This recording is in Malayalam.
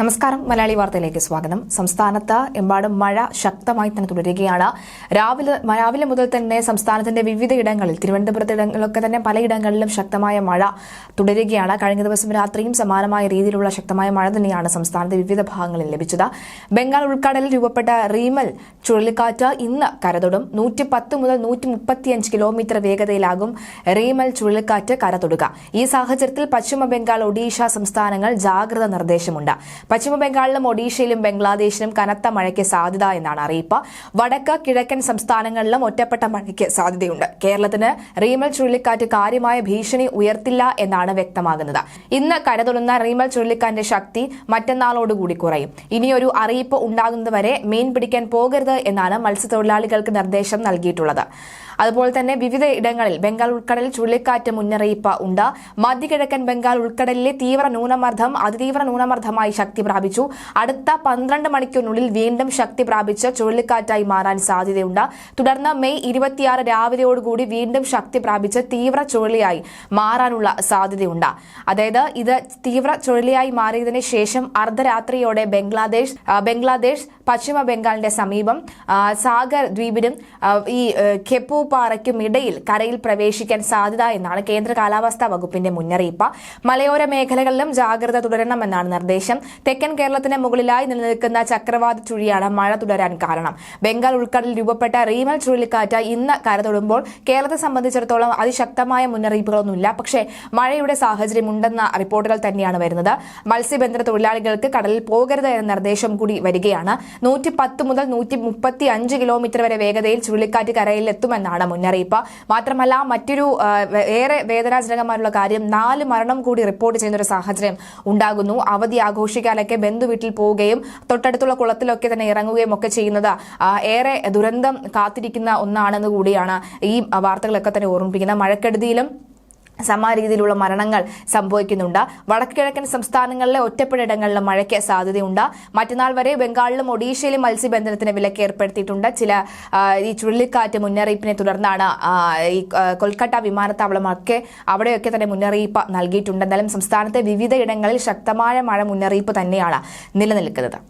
നമസ്കാരം. മലയാളി വാർത്തയിലേക്ക് സ്വാഗതം. സംസ്ഥാനത്ത് എമ്പാടും മഴ ശക്തമായി തന്നെ തുടരുകയാണ്. രാവിലെ രാവിലെ മുതൽ തന്നെ സംസ്ഥാനത്തിന്റെ വിവിധ ഇടങ്ങളിൽ തിരുവനന്തപുരത്ത് ഇടങ്ങളിലൊക്കെ തന്നെ പലയിടങ്ങളിലും ശക്തമായ മഴ തുടരുകയാണ്. കഴിഞ്ഞ ദിവസം രാത്രിയും സമാനമായ രീതിയിലുള്ള ശക്തമായ മഴ തന്നെയാണ് സംസ്ഥാനത്തെ വിവിധ ഭാഗങ്ങളിൽ ലഭിച്ചത്. ബംഗാൾ ഉൾക്കടലിൽ രൂപപ്പെട്ട റീമൽ ചുഴലിക്കാറ്റ് ഇന്ന് കരതൊടും. നൂറ്റി പത്ത് മുതൽ നൂറ്റി മുപ്പത്തിയഞ്ച് കിലോമീറ്റർ വേഗതയിലാകും റീമൽ ചുഴലിക്കാറ്റ് കരതൊടുക. ഈ സാഹചര്യത്തിൽ പശ്ചിമ ബംഗാൾ ഒഡീഷ സംസ്ഥാനങ്ങൾ ജാഗ്രത നിർദ്ദേശമുണ്ട്. പശ്ചിമ ബംഗാളിലും ഒഡീഷയിലും ബംഗ്ലാദേശിലും കനത്ത മഴയ്ക്ക് സാധ്യത എന്നാണ് അറിയിപ്പ്. വടക്ക് കിഴക്കൻ സംസ്ഥാനങ്ങളിലും ഒറ്റപ്പെട്ട മഴയ്ക്ക് സാധ്യതയുണ്ട്. കേരളത്തിന് റീമൽ ചുഴലിക്കാറ്റ് കാര്യമായ ഭീഷണി ഉയർത്തില്ല എന്നാണ് വ്യക്തമാകുന്നത്. ഇന്ന് കരുതുന്ന റീമൽ ചുഴലിക്കാറ്റിന്റെ ശക്തി മറ്റന്നാളോടുകൂടി കുറയും. ഇനിയൊരു അറിയിപ്പ് ഉണ്ടാകുന്നതുവരെ മീൻ പിടിക്കാൻ പോകരുത് എന്നാണ് മത്സ്യത്തൊഴിലാളികൾക്ക് നിർദ്ദേശം നൽകിയിട്ടുള്ളത്. അതുപോലെ തന്നെ വിവിധ ഇടങ്ങളിൽ ബംഗാൾ ഉൾക്കടലിൽ ചുഴലിക്കാറ്റ് മുന്നറിയിപ്പ് ഉണ്ട്. മധ്യകിഴക്കൻ ബംഗാൾ ഉൾക്കടലിലെ തീവ്ര ന്യൂനമർദ്ദം അതിതീവ്ര ന്യൂനമർദ്ദമായി ശക്തി പ്രാപിച്ചു. അടുത്ത പന്ത്രണ്ട് മണിക്കൂറിനുള്ളിൽ വീണ്ടും ശക്തി പ്രാപിച്ച് ചുഴലിക്കാറ്റായി മാറാൻ സാധ്യതയുണ്ട്. തുടർന്ന് മെയ് ഇരുപത്തിയാറ് രാവിലെയോടുകൂടി വീണ്ടും ശക്തി പ്രാപിച്ച് തീവ്ര ചുഴലിയായി മാറാനുള്ള സാധ്യതയുണ്ട്. അതായത് ഇത് തീവ്ര ചുഴലിയായി മാറിയതിന് ശേഷം അർദ്ധരാത്രിയോടെ ബംഗ്ലാദേശ് ബംഗ്ലാദേശ് പശ്ചിമ ബംഗാളിന്റെ സമീപം സാഗർ ദ്വീപിനും ഈ ഖെപ്പു പാറയ്ക്കും ഇടയിൽ കരയിൽ പ്രവേശിക്കാൻ സാധ്യത എന്നാണ് കേന്ദ്ര കാലാവസ്ഥാ വകുപ്പിന്റെ മുന്നറിയിപ്പ്. മലയോര മേഖലകളിലും ജാഗ്രത തുടരണമെന്നാണ് നിർദ്ദേശം. തെക്കൻ കേരളത്തിന് മുകളിലായി നിലനിൽക്കുന്ന ചക്രവാത ചുഴിയാണ് മഴ തുടരാൻ കാരണം. ബംഗാൾ ഉൾക്കടലിൽ രൂപപ്പെട്ട റീമൽ ചുഴലിക്കാറ്റ് ഇന്ന് കരതൊടുമ്പോൾ കേരളത്തെ സംബന്ധിച്ചിടത്തോളം അതിശക്തമായ മുന്നറിയിപ്പുകളൊന്നുമില്ല. പക്ഷേ മഴയുടെ സാഹചര്യം ഉണ്ടെന്ന റിപ്പോർട്ടുകൾ തന്നെയാണ് വരുന്നത്. മത്സ്യബന്ധന തൊഴിലാളികൾക്ക് കടലിൽ പോകരുത് എന്ന നിർദ്ദേശം കൂടി വരികയാണ്. നൂറ്റി പത്ത് മുതൽ നൂറ്റി മുപ്പത്തി അഞ്ച് കിലോമീറ്റർ വരെ വേഗതയിൽ ചുഴലിക്കാറ്റ് കരയിൽ എത്തുമെന്നാണ് മുന്നറിയിപ്പ്. മാത്രമല്ല മറ്റൊരു ഏറെ വേദനാജനകമായിട്ടുള്ള കാര്യം നാല് മരണം കൂടി റിപ്പോർട്ട് ചെയ്യുന്ന ഒരു സാഹചര്യം ഉണ്ടാകുന്നു. അവധി ആഘോഷിക്കാനൊക്കെ ബന്ധു വീട്ടിൽ പോവുകയും തൊട്ടടുത്തുള്ള കുളത്തിലൊക്കെ തന്നെ ഇറങ്ങുകയും ഒക്കെ ചെയ്യുന്നത് ഏറെ ദുരന്തം കാത്തിരിക്കുന്ന ഒന്നാണെന്ന് കൂടിയാണ് ഈ വാർത്തകളൊക്കെ തന്നെ ഓർമ്മിപ്പിക്കുന്നത്. മഴക്കെടുതിയിലും സമാന രീതിയിലുള്ള മരണങ്ങൾ സംഭവിക്കുന്നുണ്ട്. വടക്കു കിഴക്കൻ സംസ്ഥാനങ്ങളിലെ ഒറ്റപ്പെടിടങ്ങളിലും മഴയ്ക്ക് സാധ്യതയുണ്ട്. മറ്റന്നാൾ വരെ ബംഗാളിലും ഒഡീഷയിലും മത്സ്യബന്ധനത്തിന് വിലക്ക് ഏർപ്പെടുത്തിയിട്ടുണ്ട്. ചില ഈ ചുഴലിക്കാറ്റ് മുന്നറിയിപ്പിനെ തുടർന്നാണ് ഈ കൊൽക്കത്ത വിമാനത്താവളമൊക്കെ അവിടെയൊക്കെ തന്നെ മുന്നറിയിപ്പ് നൽകിയിട്ടുണ്ട്. എന്നാലും സംസ്ഥാനത്തെ വിവിധ ഇടങ്ങളിൽ ശക്തമായ മഴ മുന്നറിയിപ്പ് തന്നെയാണ് നിലനിൽക്കുന്നത്.